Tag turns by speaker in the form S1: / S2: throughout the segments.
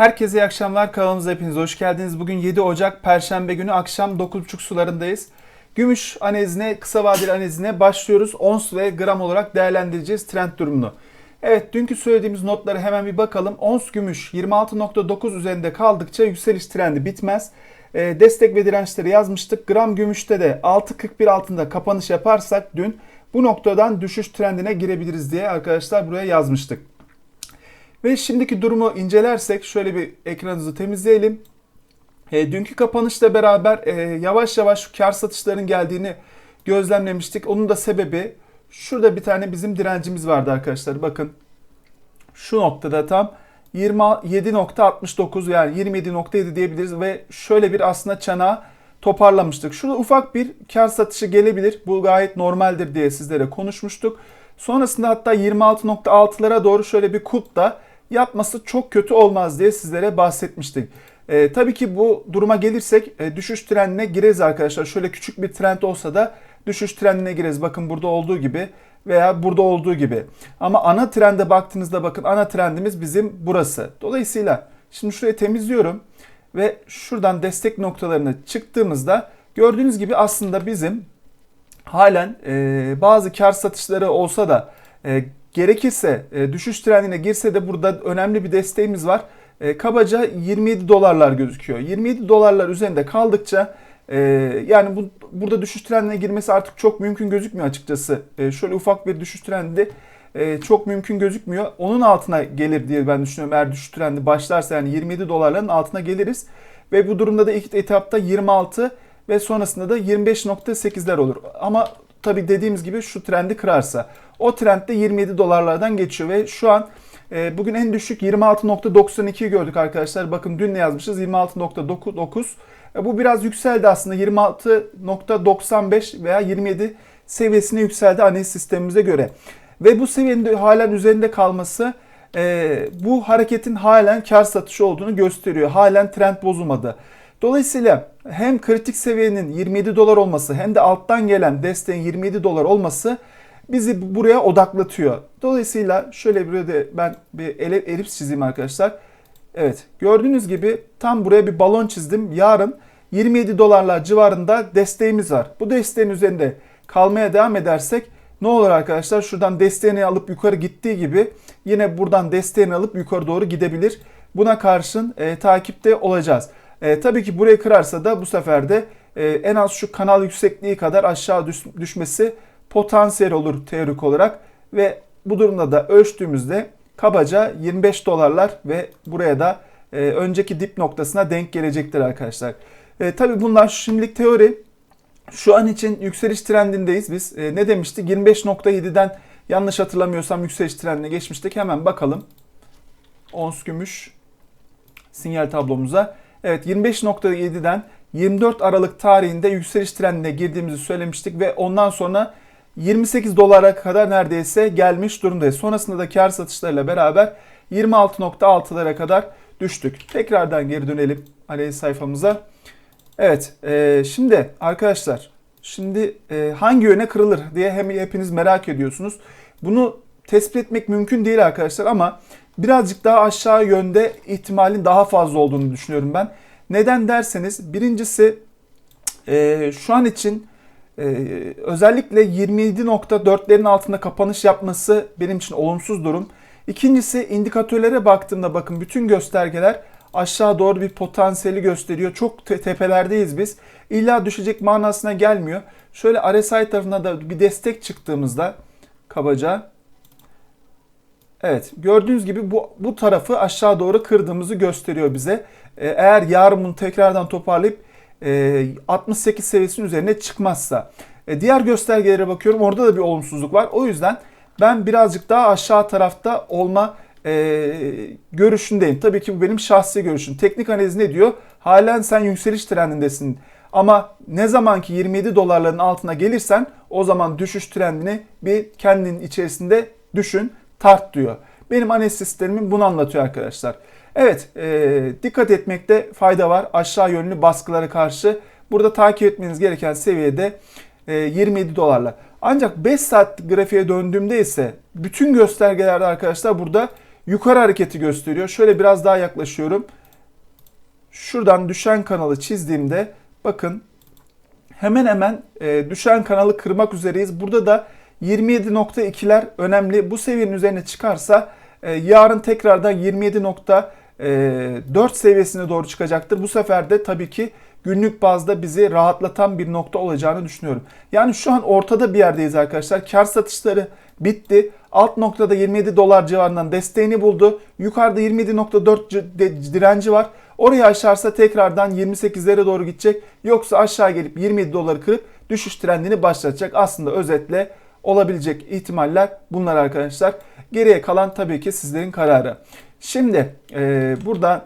S1: Herkese iyi akşamlar. Kanalımıza hepiniz hoş geldiniz. Bugün 7 Ocak Perşembe günü akşam 9.30 sularındayız. Gümüş anezine, kısa vadeli anezine başlıyoruz. Ons ve gram olarak değerlendireceğiz trend durumunu. Evet dünkü söylediğimiz notlara hemen bir bakalım. Ons gümüş 26.9 üzerinde kaldıkça yükseliş trendi bitmez. E, destek ve dirençleri yazmıştık. Gram gümüşte de 6.41 altında kapanış yaparsak dün bu noktadan düşüş trendine girebiliriz diye arkadaşlar buraya yazmıştık. Ve şimdiki durumu incelersek şöyle bir ekranınızı temizleyelim. E, dünkü kapanışla beraber e, yavaş yavaş kar satışların geldiğini gözlemlemiştik. Onun da sebebi şurada bir tane bizim direncimiz vardı arkadaşlar. Bakın şu noktada tam 27.69 yani 27.7 diyebiliriz ve şöyle bir aslında çanağı toparlamıştık. Şurada ufak bir kar satışı gelebilir. Bu gayet normaldir diye sizlere konuşmuştuk. Sonrasında hatta 26.6'lara doğru şöyle bir kulp da yapması çok kötü olmaz diye sizlere bahsetmiştik. E, tabii ki bu duruma gelirsek e, düşüş trendine gireriz arkadaşlar. Şöyle küçük bir trend olsa da düşüş trendine gireriz. Bakın burada olduğu gibi veya burada olduğu gibi. Ama ana trende baktığınızda bakın ana trendimiz bizim burası. Dolayısıyla şimdi şurayı temizliyorum ve şuradan destek noktalarına çıktığımızda gördüğünüz gibi aslında bizim halen e, bazı kar satışları olsa da e, gerekirse e, düşüş trendine girse de burada önemli bir desteğimiz var. E, kabaca 27 dolarlar gözüküyor. 27 dolarlar üzerinde kaldıkça e, yani bu burada düşüş trendine girmesi artık çok mümkün gözükmüyor açıkçası. E, şöyle ufak bir düşüş trendi e, çok mümkün gözükmüyor. Onun altına gelir diye ben düşünüyorum. Eğer düşüş trendi başlarsa yani 27 dolarların altına geliriz. Ve bu durumda da ilk etapta 26 ve sonrasında da 25.8'ler olur. Ama tabii dediğimiz gibi şu trendi kırarsa. O trend de 27 dolarlardan geçiyor ve şu an e, bugün en düşük 26.92'yi gördük arkadaşlar. Bakın dün ne yazmışız? 26.9. E, bu biraz yükseldi aslında. 26.95 veya 27 seviyesine yükseldi analiz sistemimize göre. Ve bu seviyenin halen üzerinde kalması e, bu hareketin halen kar satışı olduğunu gösteriyor. Halen trend bozulmadı. Dolayısıyla hem kritik seviyenin 27 dolar olması hem de alttan gelen desteğin 27 dolar olması bizi buraya odaklatıyor. Dolayısıyla şöyle bir de ben bir elips çizeyim arkadaşlar. Evet gördüğünüz gibi tam buraya bir balon çizdim. Yarın 27 dolarlar civarında desteğimiz var. Bu desteğin üzerinde kalmaya devam edersek ne olur arkadaşlar? Şuradan desteğini alıp yukarı gittiği gibi yine buradan desteğini alıp yukarı doğru gidebilir. Buna karşın e, takipte olacağız. E, tabii ki burayı kırarsa da bu sefer de e, en az şu kanal yüksekliği kadar aşağı düş, düşmesi potansiyel olur teorik olarak ve bu durumda da ölçtüğümüzde kabaca 25 dolarlar ve buraya da e, önceki dip noktasına denk gelecektir arkadaşlar. E, tabii bunlar şimdilik teori. Şu an için yükseliş trendindeyiz biz. E, ne demiştik? 25.7'den yanlış hatırlamıyorsam yükseliş trendine geçmiştik. Hemen bakalım. Ons gümüş sinyal tablomuza. Evet 25.7'den 24 Aralık tarihinde yükseliş trendine girdiğimizi söylemiştik ve ondan sonra 28 dolara kadar neredeyse gelmiş durumdayız. Sonrasında da kar satışlarıyla beraber 26.6'lara kadar düştük. Tekrardan geri dönelim analiz sayfamıza. Evet e, şimdi arkadaşlar şimdi e, hangi yöne kırılır diye hem hepiniz merak ediyorsunuz. Bunu tespit etmek mümkün değil arkadaşlar ama birazcık daha aşağı yönde ihtimalin daha fazla olduğunu düşünüyorum ben. Neden derseniz birincisi e, şu an için e, özellikle 27.4'lerin altında kapanış yapması benim için olumsuz durum. İkincisi indikatörlere baktığımda bakın bütün göstergeler aşağı doğru bir potansiyeli gösteriyor. Çok te- tepelerdeyiz biz. İlla düşecek manasına gelmiyor. Şöyle RSI tarafına da bir destek çıktığımızda kabaca Evet gördüğünüz gibi bu, bu tarafı aşağı doğru kırdığımızı gösteriyor bize. Ee, eğer yarın bunu tekrardan toparlayıp e, 68 seviyesinin üzerine çıkmazsa. E, diğer göstergelere bakıyorum orada da bir olumsuzluk var. O yüzden ben birazcık daha aşağı tarafta olma e, görüşündeyim. Tabii ki bu benim şahsi görüşüm. Teknik analiz ne diyor? Halen sen yükseliş trendindesin. Ama ne zaman ki 27 dolarların altına gelirsen o zaman düşüş trendini bir kendin içerisinde düşün tart diyor. Benim sistemim bunu anlatıyor arkadaşlar. Evet e, dikkat etmekte fayda var aşağı yönlü baskılara karşı. Burada takip etmeniz gereken seviyede e, 27 dolarla. Ancak 5 saat grafiğe döndüğümde ise bütün göstergelerde arkadaşlar burada yukarı hareketi gösteriyor. Şöyle biraz daha yaklaşıyorum. Şuradan düşen kanalı çizdiğimde bakın hemen hemen e, düşen kanalı kırmak üzereyiz. Burada da 27.2'ler önemli. Bu seviyenin üzerine çıkarsa e, yarın tekrardan 27.4 seviyesine doğru çıkacaktır. Bu sefer de tabii ki günlük bazda bizi rahatlatan bir nokta olacağını düşünüyorum. Yani şu an ortada bir yerdeyiz arkadaşlar. Kar satışları bitti. Alt noktada 27 dolar civarından desteğini buldu. Yukarıda 27.4 direnci var. Orayı aşarsa tekrardan 28'lere doğru gidecek. Yoksa aşağı gelip 27 doları kırıp düşüş trendini başlatacak. Aslında özetle olabilecek ihtimaller bunlar arkadaşlar. Geriye kalan tabii ki sizlerin kararı. Şimdi e, burada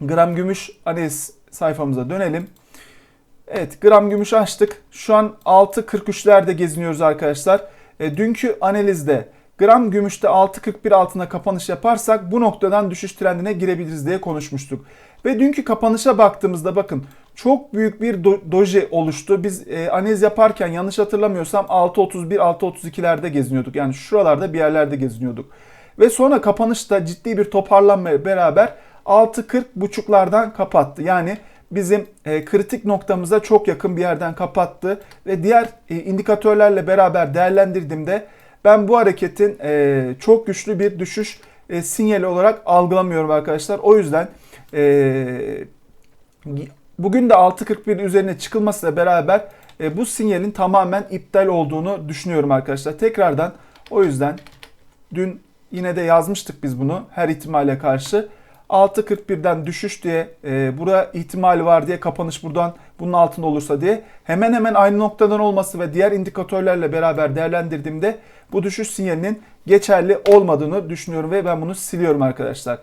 S1: gram gümüş analiz sayfamıza dönelim. Evet gram gümüş açtık. Şu an 6.43'lerde geziniyoruz arkadaşlar. E, dünkü analizde gram gümüşte 6.41 altına kapanış yaparsak bu noktadan düşüş trendine girebiliriz diye konuşmuştuk. Ve dünkü kapanışa baktığımızda bakın çok büyük bir do- doji oluştu. Biz e, analiz yaparken yanlış hatırlamıyorsam 6.31 6.32'lerde geziniyorduk. Yani şuralarda bir yerlerde geziniyorduk. Ve sonra kapanışta ciddi bir toparlanma beraber 6.40 buçuklardan kapattı. Yani bizim e, kritik noktamıza çok yakın bir yerden kapattı ve diğer e, indikatörlerle beraber değerlendirdiğimde ben bu hareketin e, çok güçlü bir düşüş e, sinyali olarak algılamıyorum arkadaşlar. O yüzden e, bugün de 6.41 üzerine çıkılmasıyla beraber e, bu sinyalin tamamen iptal olduğunu düşünüyorum arkadaşlar. Tekrardan o yüzden dün yine de yazmıştık biz bunu her ihtimale karşı. 6.41'den düşüş diye e, bura ihtimali var diye kapanış buradan bunun altında olursa diye hemen hemen aynı noktadan olması ve diğer indikatörlerle beraber değerlendirdiğimde bu düşüş sinyalinin geçerli olmadığını düşünüyorum ve ben bunu siliyorum arkadaşlar.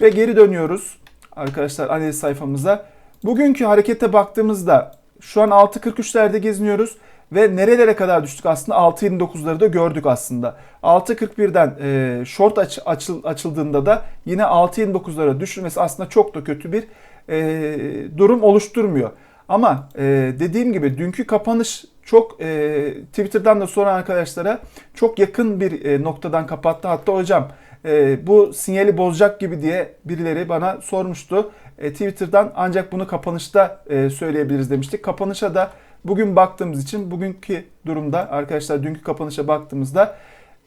S1: Ve geri dönüyoruz arkadaşlar analiz sayfamıza. Bugünkü harekete baktığımızda şu an 6.43'lerde geziniyoruz. Ve nerelere kadar düştük aslında 6.29'ları da gördük aslında. 6.41'den e, short aç, açıl, açıldığında da yine 6.29'lara düşürmesi aslında çok da kötü bir e, durum oluşturmuyor. Ama e, dediğim gibi dünkü kapanış çok e, Twitter'dan da soran arkadaşlara çok yakın bir e, noktadan kapattı. Hatta hocam e, bu sinyali bozacak gibi diye birileri bana sormuştu. E, Twitter'dan ancak bunu kapanışta e, söyleyebiliriz demiştik. Kapanışa da Bugün baktığımız için bugünkü durumda arkadaşlar dünkü kapanışa baktığımızda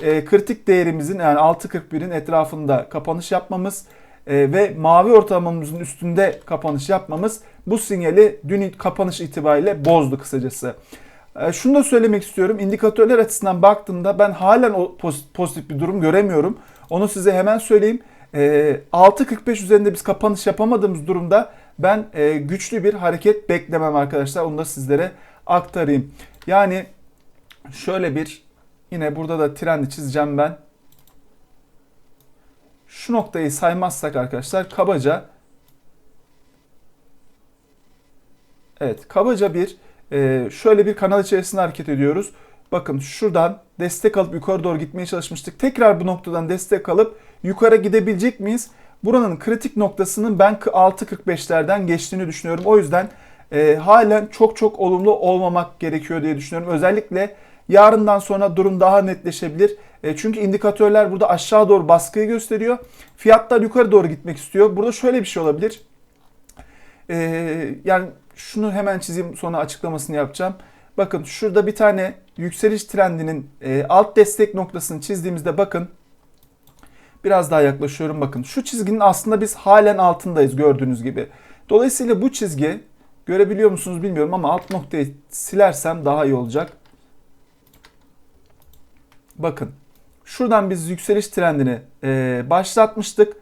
S1: e, kritik değerimizin yani 6.41'in etrafında kapanış yapmamız e, ve mavi ortalamamızın üstünde kapanış yapmamız bu sinyali dün kapanış itibariyle bozdu kısacası. E, şunu da söylemek istiyorum. İndikatörler açısından baktığımda ben halen o pozitif bir durum göremiyorum. Onu size hemen söyleyeyim. E, 6.45 üzerinde biz kapanış yapamadığımız durumda ben e, güçlü bir hareket beklemem arkadaşlar. Onu da sizlere aktarayım. Yani şöyle bir yine burada da trendi çizeceğim ben. Şu noktayı saymazsak arkadaşlar kabaca Evet kabaca bir e, şöyle bir kanal içerisinde hareket ediyoruz. Bakın şuradan destek alıp yukarı doğru gitmeye çalışmıştık. Tekrar bu noktadan destek alıp yukarı gidebilecek miyiz? Buranın kritik noktasının ben 6.45'lerden geçtiğini düşünüyorum. O yüzden e, halen çok çok olumlu olmamak gerekiyor diye düşünüyorum. Özellikle yarından sonra durum daha netleşebilir. E, çünkü indikatörler burada aşağı doğru baskıyı gösteriyor. Fiyatlar yukarı doğru gitmek istiyor. Burada şöyle bir şey olabilir. E, yani şunu hemen çizeyim sonra açıklamasını yapacağım. Bakın şurada bir tane yükseliş trendinin e, alt destek noktasını çizdiğimizde bakın biraz daha yaklaşıyorum bakın. Şu çizginin aslında biz halen altındayız gördüğünüz gibi. Dolayısıyla bu çizgi Görebiliyor musunuz bilmiyorum ama alt noktayı silersem daha iyi olacak. Bakın. Şuradan biz yükseliş trendini e, başlatmıştık.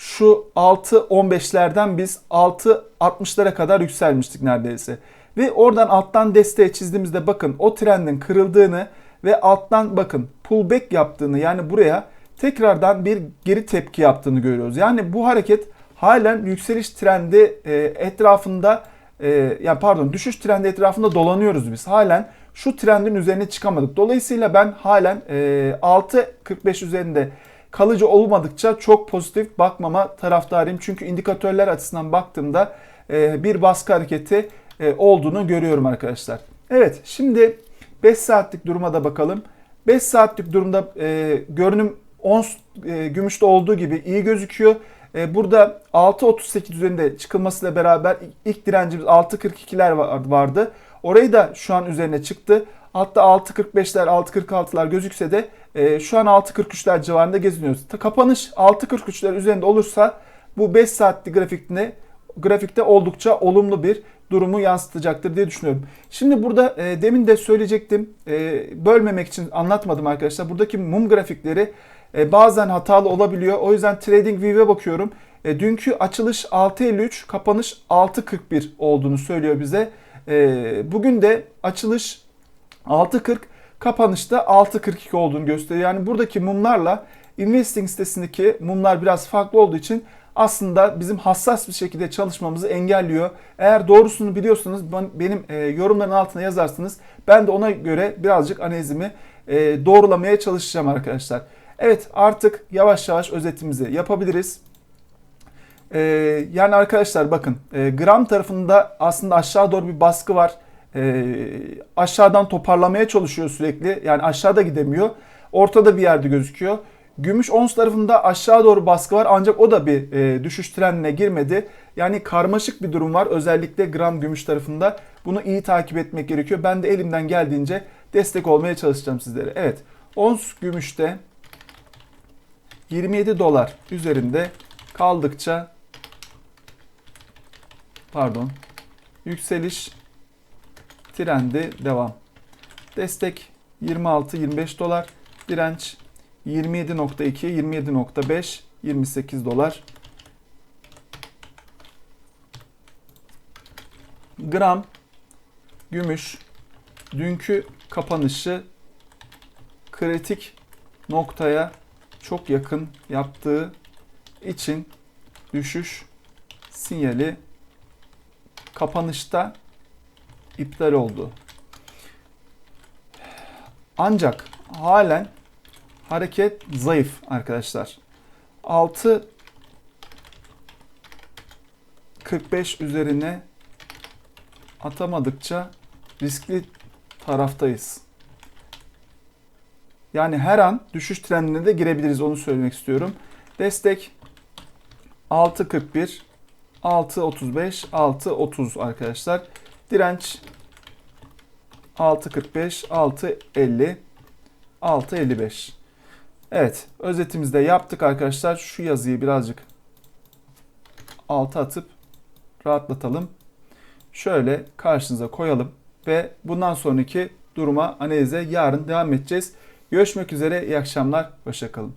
S1: Şu 6.15'lerden biz 6.60'lara kadar yükselmiştik neredeyse. Ve oradan alttan desteği çizdiğimizde bakın o trendin kırıldığını ve alttan bakın pullback yaptığını yani buraya tekrardan bir geri tepki yaptığını görüyoruz. Yani bu hareket halen yükseliş trendi e, etrafında e, ya pardon düşüş trendi etrafında dolanıyoruz biz. Halen şu trendin üzerine çıkamadık. Dolayısıyla ben halen e, 6.45 üzerinde kalıcı olmadıkça çok pozitif bakmama taraftarıyım. Çünkü indikatörler açısından baktığımda e, bir baskı hareketi e, olduğunu görüyorum arkadaşlar. Evet şimdi 5 saatlik duruma da bakalım. 5 saatlik durumda e, görünüm ons e, gümüşte olduğu gibi iyi gözüküyor. Burada 6.38 üzerinde çıkılmasıyla beraber ilk direncimiz 6.42'ler var- vardı. Orayı da şu an üzerine çıktı. Hatta 6.45'ler 6.46'lar gözükse de e, şu an 6.43'ler civarında geziniyoruz. Ta- Kapanış 6.43'ler üzerinde olursa bu 5 saatlik grafikte grafikte oldukça olumlu bir durumu yansıtacaktır diye düşünüyorum. Şimdi burada e, demin de söyleyecektim. E, bölmemek için anlatmadım arkadaşlar. Buradaki mum grafikleri e, bazen hatalı olabiliyor. O yüzden TradingView'e bakıyorum. E, dünkü açılış 6.53, kapanış 6.41 olduğunu söylüyor bize. E, bugün de açılış 6.40, kapanışta 6.42 olduğunu gösteriyor. Yani buradaki mumlarla Investing sitesindeki mumlar biraz farklı olduğu için aslında bizim hassas bir şekilde çalışmamızı engelliyor. Eğer doğrusunu biliyorsanız ben- benim e, yorumların altına yazarsınız. Ben de ona göre birazcık analizimi e, doğrulamaya çalışacağım arkadaşlar. Evet artık yavaş yavaş özetimizi yapabiliriz. E, yani arkadaşlar bakın gram tarafında aslında aşağı doğru bir baskı var. E, aşağıdan toparlamaya çalışıyor sürekli. Yani aşağıda gidemiyor. Ortada bir yerde gözüküyor. Gümüş ons tarafında aşağı doğru baskı var ancak o da bir e, düşüş trendine girmedi. Yani karmaşık bir durum var özellikle gram gümüş tarafında. Bunu iyi takip etmek gerekiyor. Ben de elimden geldiğince destek olmaya çalışacağım sizlere. Evet ons gümüşte 27 dolar üzerinde kaldıkça pardon yükseliş trendi devam. Destek 26-25 dolar. Direnç 27.2, 27.5, 28 dolar. Gram gümüş dünkü kapanışı kritik noktaya çok yakın yaptığı için düşüş sinyali kapanışta iptal oldu. Ancak halen hareket zayıf arkadaşlar. 6 45 üzerine atamadıkça riskli taraftayız. Yani her an düşüş trendine de girebiliriz onu söylemek istiyorum. Destek 6.41, 6.35, 6.30 arkadaşlar. Direnç 6.45, 6.50, 6.55. Evet, özetimizde yaptık arkadaşlar. Şu yazıyı birazcık alta atıp rahatlatalım. Şöyle karşınıza koyalım ve bundan sonraki duruma analize yarın devam edeceğiz. Görüşmek üzere, iyi akşamlar, hoşçakalın.